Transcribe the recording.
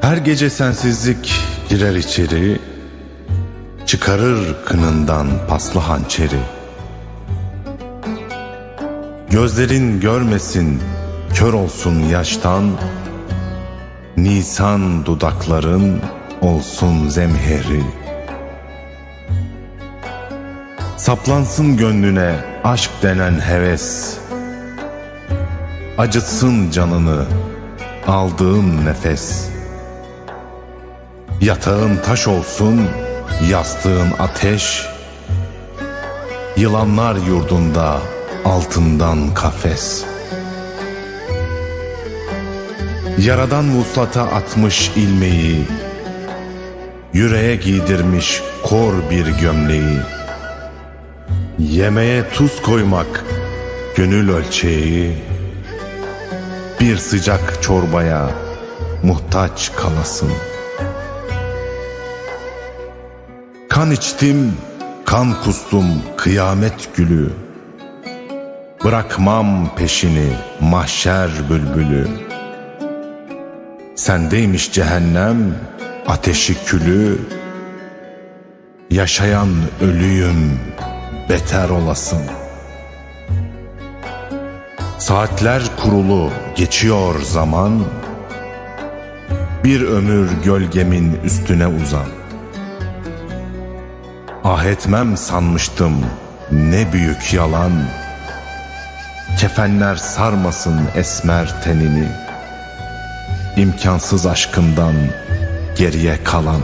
Her gece sensizlik girer içeri, çıkarır kınından paslı hançeri. Gözlerin görmesin, kör olsun yaştan, Nisan dudakların olsun zemheri. Saplansın gönlüne aşk denen heves, Acıtsın canını aldığın nefes. Yatağın taş olsun, yastığın ateş. Yılanlar yurdunda altından kafes. Yaradan vuslata atmış ilmeği, Yüreğe giydirmiş kor bir gömleği. Yemeğe tuz koymak gönül ölçeği, Bir sıcak çorbaya muhtaç kalasın. Kan içtim, kan kustum kıyamet gülü. Bırakmam peşini mahşer bülbülü. Sendeymiş cehennem, ateşi külü. Yaşayan ölüyüm, beter olasın. Saatler kurulu geçiyor zaman. Bir ömür gölgemin üstüne uzan. Ah etmem sanmıştım ne büyük yalan. Kefenler sarmasın esmer tenini İmkansız aşkından geriye kalan